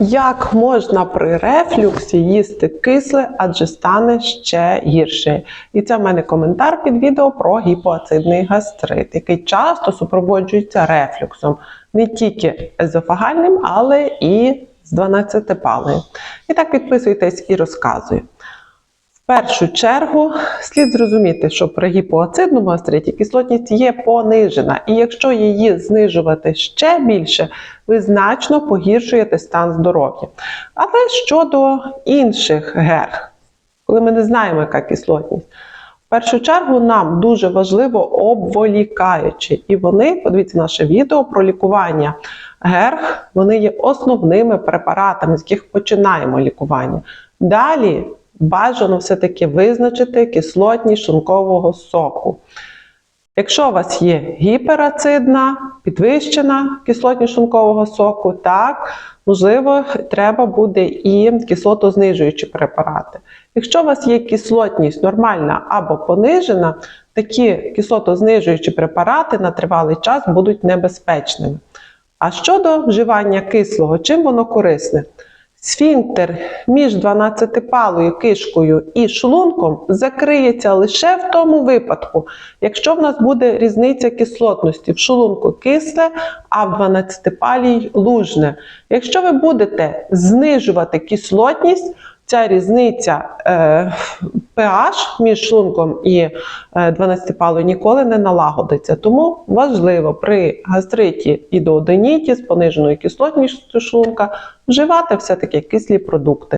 Як можна при рефлюксі їсти кисле, адже стане ще гірше? І це в мене коментар під відео про гіпоацидний гастрит, який часто супроводжується рефлюксом, не тільки езофагальним, але і з 12-палою. І так підписуйтесь і розказую. Першу чергу слід зрозуміти, що при гіпоацидному гастриті кислотність є понижена, і якщо її знижувати ще більше, ви значно погіршуєте стан здоров'я. Але щодо інших герг, коли ми не знаємо, яка кислотність, в першу чергу нам дуже важливо обволікаючи, і вони, подивіться наше відео про лікування герг, вони є основними препаратами, з яких починаємо лікування. Далі бажано все-таки визначити кислотність шлункового соку. Якщо у вас є гіперацидна, підвищена кислотність шлункового соку, так, можливо, треба буде і кислотознижуючі препарати. Якщо у вас є кислотність нормальна або понижена, такі кислотознижуючі препарати на тривалий час будуть небезпечними. А щодо вживання кислого, чим воно корисне? Сфінктер між 12-палою кишкою і шлунком закриється лише в тому випадку, якщо в нас буде різниця кислотності в шлунку кисле, а в 12-палій лужне. Якщо ви будете знижувати кислотність, ця різниця е, pH між шлунком і е, 12-палою ніколи не налагодиться. Тому важливо при гастриті і дооденіті з пониженою кислотністю шлунка вживати все-таки кислі продукти.